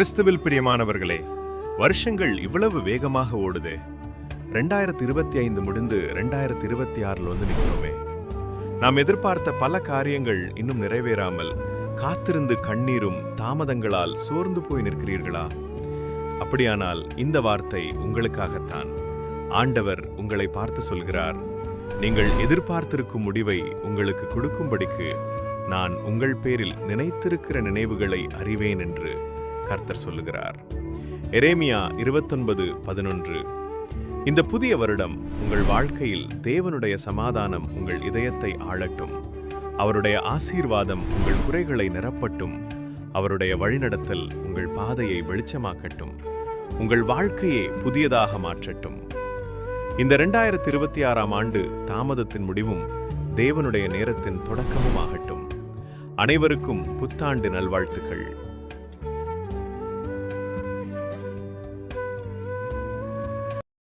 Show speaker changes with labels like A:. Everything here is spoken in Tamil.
A: கிறிஸ்துவில் பிரியமானவர்களே வருஷங்கள் இவ்வளவு வேகமாக ஓடுது ரெண்டாயிரத்தி இருபத்தி ஐந்து முடிந்து ரெண்டாயிரத்தி இருபத்தி ஆறில் வந்து நிற்கிறோமே நாம் எதிர்பார்த்த பல காரியங்கள் இன்னும் நிறைவேறாமல் காத்திருந்து கண்ணீரும் தாமதங்களால் சோர்ந்து போய் நிற்கிறீர்களா அப்படியானால் இந்த வார்த்தை உங்களுக்காகத்தான் ஆண்டவர் உங்களை பார்த்து சொல்கிறார் நீங்கள் எதிர்பார்த்திருக்கும் முடிவை உங்களுக்கு கொடுக்கும்படிக்கு நான் உங்கள் பேரில் நினைத்திருக்கிற நினைவுகளை அறிவேன் என்று கர்த்தர் சொல்லுகிறார் எரேமியா இருபத்தொன்பது பதினொன்று இந்த புதிய வருடம் உங்கள் வாழ்க்கையில் தேவனுடைய சமாதானம் உங்கள் இதயத்தை ஆளட்டும் அவருடைய ஆசீர்வாதம் உங்கள் குறைகளை நிரப்பட்டும் அவருடைய வழிநடத்தல் உங்கள் பாதையை வெளிச்சமாக்கட்டும் உங்கள் வாழ்க்கையை புதியதாக மாற்றட்டும் இந்த ரெண்டாயிரத்தி இருபத்தி ஆறாம் ஆண்டு தாமதத்தின் முடிவும் தேவனுடைய நேரத்தின் தொடக்கமும் ஆகட்டும் அனைவருக்கும் புத்தாண்டு நல்வாழ்த்துக்கள்